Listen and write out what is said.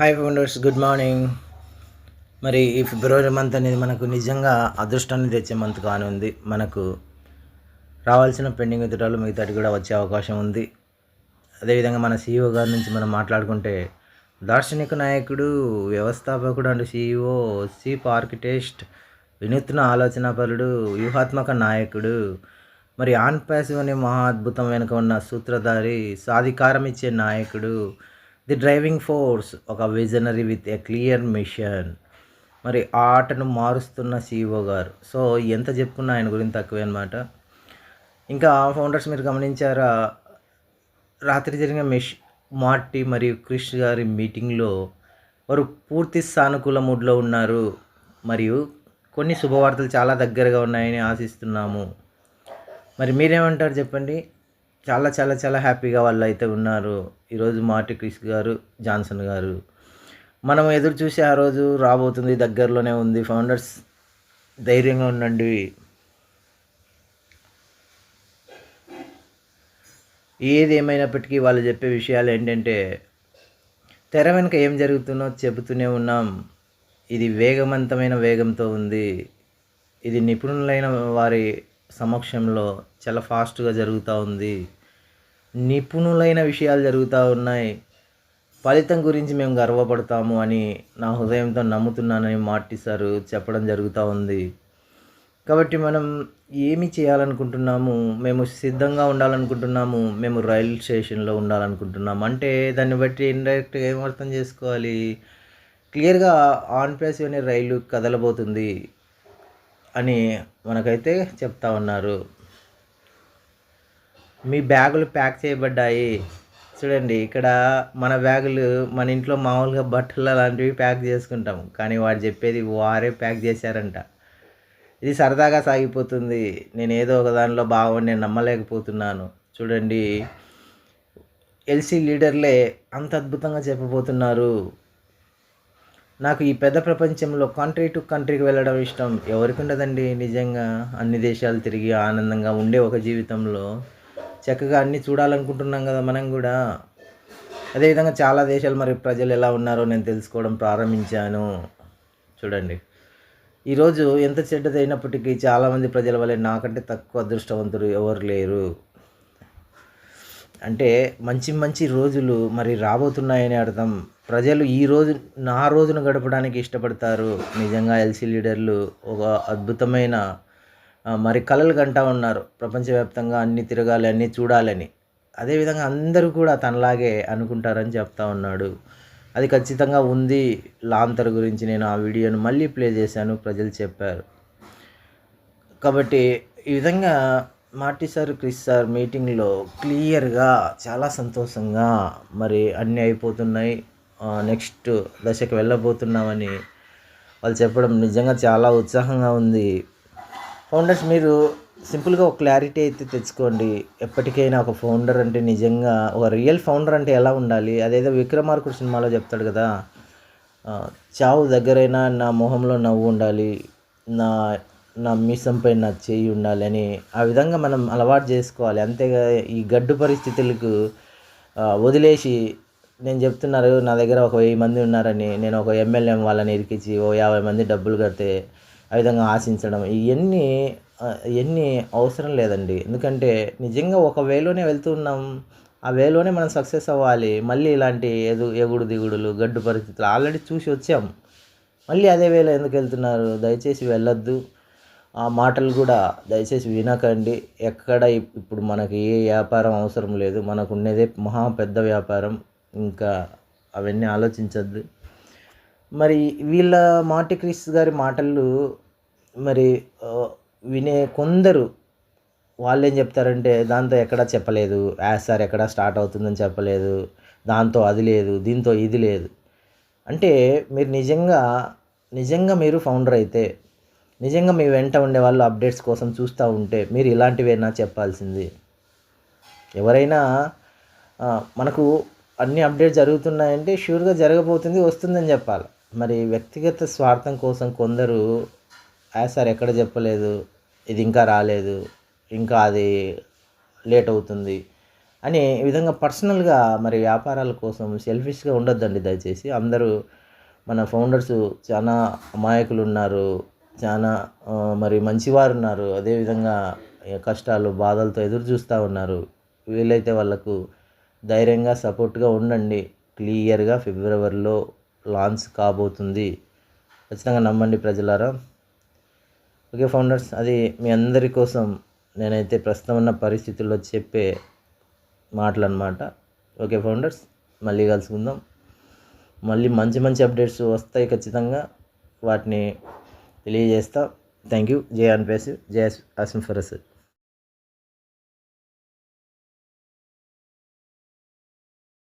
Hi founders good morning మరి ఈ ఫిబ్రవరి month అనేది మనకు నిజంగా అదృష్టాన్ని తెచ్చే మంత్ కానుంది మనకు రావాల్సిన పెండింగ్ ఎదుటాలు మిగతాటి కూడా వచ్చే అవకాశం ఉంది. అదేవిధంగా మన సీఈఓ గారి నుంచి మనం మాట్లాడుకుంటే దార్శనిక నాయకుడు వ్యవస్థాపకుడు అండ్ సీఈఓ చీఫ్ ఆర్కిటెక్ట్ వినూత్న ఆలోచనాపరుడు వ్యూహాత్మక నాయకుడు మరి ఆన్ ప్యాసివ్ అనే మహా అద్భుతం వెనుక ఉన్న సూత్రధారి సాధికారం ఇచ్చే నాయకుడు ది డ్రైవింగ్ ఫోర్స్ ఒక visionary with a clear mission మరి ఆ ఆటను మారుస్తున్న సీఈఓ గారు. సో ఎంత చెప్పుకున్నా ఆయన గురించి తక్కువే అనమాట ఇంకా ఫౌండర్స్ మీరు గమనించారా? రాత్రి జరిగిన మెష్ మార్టీ మరియు క్రిష్ గారి మీటింగ్లో వారు పూర్తి సానుకూల మూడ్లో ఉన్నారు. మరియు కొన్ని శుభవార్తలు చాలా దగ్గరగా ఉన్నాయని ఆశిస్తున్నాము. మరి మీరేమంటారు చెప్పండి? చాలా చాలా చాలా హ్యాపీగా వాళ్ళు అయితే ఉన్నారు ఈరోజు మార్టి క్రిష్ గారు జాన్సన్ గారు. మనం ఎదురు చూసి ఆ రోజు రాబోతుంది దగ్గరలోనే ఉంది. ఫౌండర్స్ ధైర్యంగా ఉండండి. ఏది ఏమైనప్పటికీ వాళ్ళు చెప్పే విషయాలు ఏంటంటే తెర వెనుక ఏం జరుగుతుందో చెబుతూనే ఉన్నాం. ఇది వేగవంతమైన వేగంతో ఉంది. ఇది నిపుణులైన వారి సమక్షంలో చాలా ఫాస్ట్గా జరుగుతూ ఉంది. నిపుణులైన విషయాలు జరుగుతూ ఉన్నాయి. ఫలితం గురించి మేము గర్వపడతాము అని నా హృదయంతో నమ్ముతున్నానని మార్టి సారు చెప్పడం జరుగుతూ ఉంది. కాబట్టి మనం ఏమి చేయాలనుకుంటున్నాము? మేము సిద్ధంగా ఉండాలనుకుంటున్నాము? మేము రైల్ స్టేషన్లో ఉండాలనుకుంటున్నాము? అంటే దాన్ని బట్టి ఇండైరెక్ట్గా ఏం అర్థం చేసుకోవాలి? క్లియర్గా ఆన్ ప్యాసివ్ అనే రైలు కదలబోతుంది. అని మనకైతే చెప్తా ఉన్నారు. మీ బ్యాగులు ప్యాక్ చేయబడ్డాయి. చూడండి ఇక్కడ మన బ్యాగులు మన ఇంట్లో మామూలుగా బట్టలు అలాంటివి ప్యాక్ చేసుకుంటాం. కానీ వాడు చెప్పేది వారే ప్యాక్ చేశారంట. ఇది సరదాగా సాగిపోతుంది. నేను ఏదో ఒక దానిలో బాగా నేను నమ్మలేకపోతున్నాను. చూడండి ఎల్సీ లీడర్లే అంత అద్భుతంగా చెప్పబోతున్నారు. నాకు ఈ పెద్ద ప్రపంచంలో కంట్రీ టు కంట్రీకి వెళ్ళడం ఇష్టం. ఎవరికి ఉండదండి? నిజంగా అన్ని దేశాలు తిరిగి ఆనందంగా ఉండే ఒక జీవితంలో చక్కగా అన్నీ చూడాలనుకుంటున్నాం కదా మనం కూడా. అదేవిధంగా చాలా దేశాలు మరి ప్రజలు ఎలా ఉన్నారో నేను తెలుసుకోవడం ప్రారంభించాను. చూడండి. ఈరోజు ఎంత చెడ్డదైనప్పటికీ చాలామంది ప్రజల వల్ల నాకంటే తక్కువ అదృష్టవంతులు ఎవరు లేరు. అంటే మంచి మంచి రోజులు మరి రాబోతున్నాయని అర్థం. ప్రజలు ఈ రోజు నా రోజును గడపడానికి ఇష్టపడతారు. నిజంగా ఎల్సీ లీడర్లు ఒక అద్భుతమైన మరి కళలు కంటా ఉన్నారు. ప్రపంచవ్యాప్తంగా అన్ని తిరగాలి అన్నీ చూడాలని. అదేవిధంగా అందరూ కూడా తనలాగే అనుకుంటారని చెప్తా ఉన్నాడు. అది ఖచ్చితంగా ఉంది. లాంతర్ గురించి నేను ఆ వీడియోను మళ్ళీ ప్లే చేశాను. ప్రజలు చెప్పారు. కాబట్టి ఈ విధంగా మార్టీ సార్ క్రిస్ సార్ మీటింగ్లో క్లియర్గా చాలా సంతోషంగా మరి అన్నీ అయిపోతున్నాయి. నెక్స్ట్ దశకు వెళ్ళబోతున్నామని వాళ్ళు చెప్పడం నిజంగా చాలా ఉత్సాహంగా ఉంది. ఫౌండర్స్ మీరు సింపుల్గా ఒక క్లారిటీ అయితే తెచ్చుకోండి. ఎప్పటికైనా ఒక ఫౌండర్ అంటే నిజంగా ఒక రియల్ ఫౌండర్ అంటే ఎలా ఉండాలి? అదేదో విక్రమార్కుడు సినిమాలో చెప్తాడు కదా చావు దగ్గరైనా నా మొహంలో నవ్వు ఉండాలి నా నా మీసంపై నా చేయి ఉండాలి అని ఆ విధంగా మనం అలవాటు చేసుకోవాలి. అంతేగా ఈ గడ్డు పరిస్థితులకు వదిలేసి నేను చెప్తున్నారు నా దగ్గర ఒక వెయ్యి మంది ఉన్నారని నేను ఒక ఎమ్మెల్యే వాళ్ళని ఇరికించి ఓ యాభై మంది డబ్బులు కడితే ఆ విధంగా ఆశించడం ఇవన్నీ ఇవన్నీ అవసరం లేదండి. ఎందుకంటే నిజంగా ఒక వేలోనే వెళ్తున్నాం ఆ వేలోనే మనం సక్సెస్ అవ్వాలి మళ్ళీ ఇలాంటి ఎదు ఎగుడు దిగుడులు గడ్డు పరిస్థితులు ఆల్రెడీ చూసి వచ్చాం. మళ్ళీ అదే వేలో ఎందుకు వెళ్తున్నారు? దయచేసి వెళ్ళొద్దు. ఆ మాటలు కూడా దయచేసి వినకండి. ఎక్కడ ఇప్పుడు మనకి ఏ వ్యాపారం అవసరం లేదు మనకు ఉండేదే మహా పెద్ద వ్యాపారం. ఇంకా అవన్నీ ఆలోచించద్దు. మరి వీళ్ళ మాటిక్రిస్ గారి మాటలు మరి వినే కొందరు వాళ్ళు ఏం చెప్తారంటే దాంతో ఎక్కడా చెప్పలేదు. యాజ్ సార్ ఎక్కడ స్టార్ట్ అవుతుందని చెప్పలేదు. దాంతో అది లేదు. దీంతో ఇది లేదు. అంటే మీరు నిజంగా నిజంగా మీరు ఫౌండర్ అయితే నిజంగా మీ వెంట ఉండే వాళ్ళు అప్డేట్స్ కోసం చూస్తూ ఉంటే మీరు ఇలాంటివేనా చెప్పాల్సింది? ఎవరైనా మనకు అన్ని అప్డేట్ జరుగుతున్నాయంటే షూర్గా జరగబోతుంది వస్తుందని చెప్పాలి. మరి వ్యక్తిగత స్వార్థం కోసం కొందరు సార్ ఎక్కడ చెప్పలేదు ఇది ఇంకా రాలేదు ఇంకా అది లేట్ అవుతుంది అని ఈ విధంగా పర్సనల్గా మరి వ్యాపారాల కోసం సెల్ఫిష్గా ఉండొద్దండి దయచేసి. అందరూ మన ఫౌండర్స్ చాలా అమాయకులు ఉన్నారు చాలా మరి మంచివారు ఉన్నారు అదేవిధంగా కష్టాలు బాధలతో ఎదురు చూస్తూ ఉన్నారు. వీలైతే వాళ్ళకు ధైర్యంగా సపోర్ట్గా ఉండండి. క్లియర్గా ఫిబ్రవరిలో లాంచ్ కాబోతుంది. ఖచ్చితంగా నమ్మండి ప్రజలారా. ఓకే ఫౌండర్స్ అది మీ అందరి కోసం నేనైతే ప్రస్తుతం ఉన్న పరిస్థితుల్లో చెప్పే మాటలు అనమాట ఓకే ఫౌండర్స్ మళ్ళీ కలుసుకుందాం. మళ్ళీ మంచి మంచి అప్డేట్స్ వస్తాయి ఖచ్చితంగా. వాటిని తెలియజేస్తా. Thank you. జై అన్పేసి జై అసింఫరస్